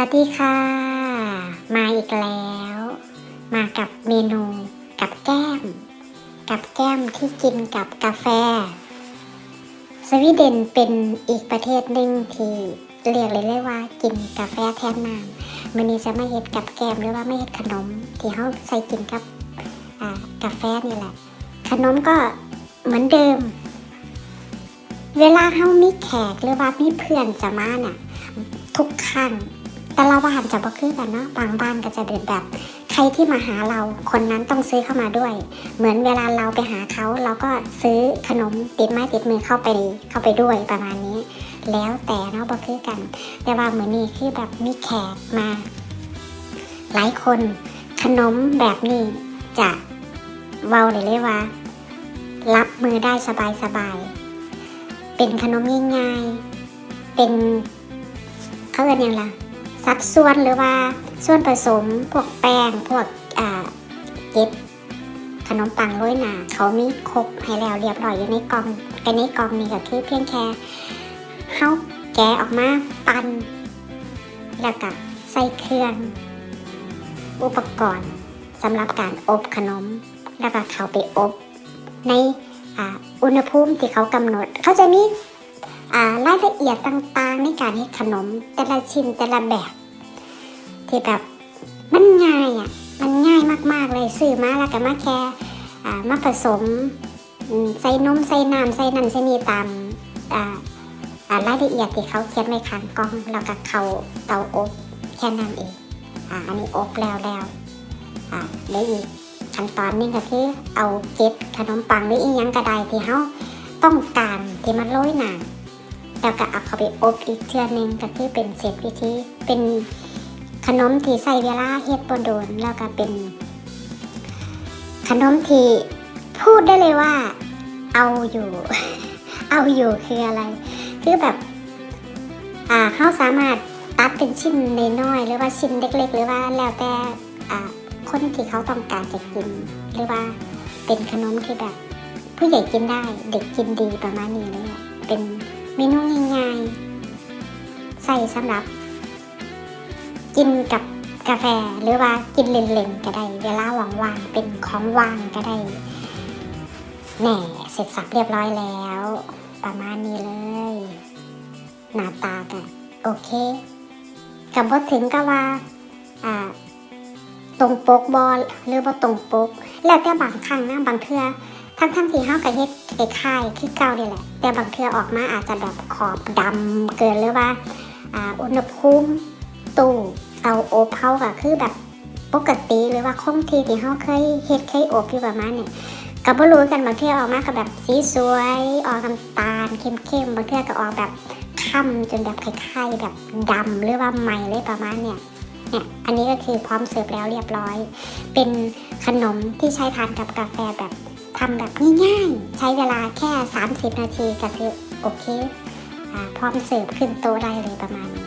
วัสดีค่ะ มาอีกแล้ว มากับเมนูกับแก้ม กับแก้มที่กินกับกาแฟ สวีเดนเป็นอีกประเทศหนึ่งที่เรียกเลยเลยว่ากินกาแฟแทนน้ำมันนี้จะไม่เห็ดกับแก้มหรือว่าไม่เห็ดขนม ที่เขาใส่กินกับกาแฟนี่แหละ ขนมก็เหมือนเดิม เวลาเขามีแขกหรือว่ามีเพื่อนจะมาน่ะทุกครั้ง แต่ละบ้านจะบ่คือกันเนาะบางบ้านก็จะเป็นแบบ ใครที่มาหาเราคนนั้นต้องซื้อเข้ามาด้วย เหมือนเวลาเราไปหาเขาเราก็ซื้อขนมติดไม้ติดมือเข้าไปเข้าไปด้วยประมาณนี้ แล้วแต่เนาะบ่คือกัน แต่ว่าเหมือนนี้คือแบบมีแขกมา หลายคนขนมแบบนี้จะเว้าเลยเลยว่า รับมือได้สบายสบายๆเป็นขนมง่ายๆเป็นเขาเรียกยังล่ะ สัดส่วนหรือว่าส่วนผสมพวกแป้งพวกอ่าเก็บขนมปังโรยหนาเขามีครบให้แล้วเรียบร้อยอยู่ในกล่องแต่ในกล่องนี้ก็คือเพียงแค่เฮาแกะออกมาปั่นแล้วก็ใส่เครื่อง อุปกรณ์สำหรับการอบขนม แล้วก็เขาไปอบในอ่าอุณหภูมิที่เขากำหนดเขาจะมี รายละเอียดต่างๆ ในการเฮ็ดขนมแต่ละชิ้นแต่ละแบบ ที่แบบมันง่ายอะมันง่ายมากๆเลยซื้อมาแล้วก็มาแค่ามาผสมใส่นมใส่น้ำใส่นั่นใส่นี่ตามอ่าอ่ารายละเอียดที่เขาเขียนไว้ข้างกล่องแล้วก็เขาเตาอบแค่นั้นเองอ่าอันนี้อบแล้วแล้วอ่าแล้วอีกขั้นตอนหนึงก็คือเอาเกล็ดขนมปังหรืออีหยังกระไดที่เขาต้องการที่มันโรยหนา แล้วก็เอาเขาไปอบอีกเทื่อหนึงก็คือเป็นเศษวิธีเป็นขนมที่ใส่เวลาเฮ็ดบนโดนแล้วก็เป็น ขนมที่พูดได้เลยว่า เอาอยู่ เอาอยู่คืออะไร คือแบบ อ่าเขาสามารถตัดเป็นชิ้นนน้อยหรือว่าชิ้นเล็ก ๆ หรือว่าแล้วแต่อ่าคนที่เขาต้องการจะกิน หรือว่าเป็นขนมที่แบบ ผู้ใหญ่กินได้ เด็กกินดีประมาณนี้เลยอะเป็น เมนูง่ายๆใส่สำหรับ กินกับกาแฟหรือว่ากินเล่นๆก็ได้ เวลาว่างๆเป็นของว่างก็ได้แหน่เสร็จสับเรียบร้อยแล้ว ประมาณนี้เลย หน้าตาก็โอเคกับบถึงก็ว่าอ่าตรงปกบอลหรือว่าตรงปก แล้วแต่บางครั้งนะบางเทื่อ ทั้งทั้งที่เฮาก็เฮ็ดคล้ายคือเก่านี่แหละ แต่บางเทื่อออกมาอาจจะแบบขอบดำเกินหรือว่าอุณหภูมิตู้เตาอบเฮาก็คือแบบปกติหรือว่าคงที่ที่เฮาเคยเฮ็ดเคยอบอยู่ประมาณนี้ก็บ่รู้กันบางเทื่อออกมาก็แบบสีสวยออกน้ำตาลเข้มๆบางเทื่อก็ออกแบบค่ำจนแบบคล้ายๆแบบดำหรือว่าใหม่เลยประมาณเนี่ยเนี่ยอันนี้ก็คือพร้อมเสิร์ฟแล้วเรียบร้อย เป็นขนมที่ใช้ทานกับกาแฟแบบ ทำแบบง่ายๆ ใช้เวลาแค่ 30 นาทีก็คือโอเคอพร้อมเสิร์ฟขึ้นโต๊ะได้เลยประมาณนี้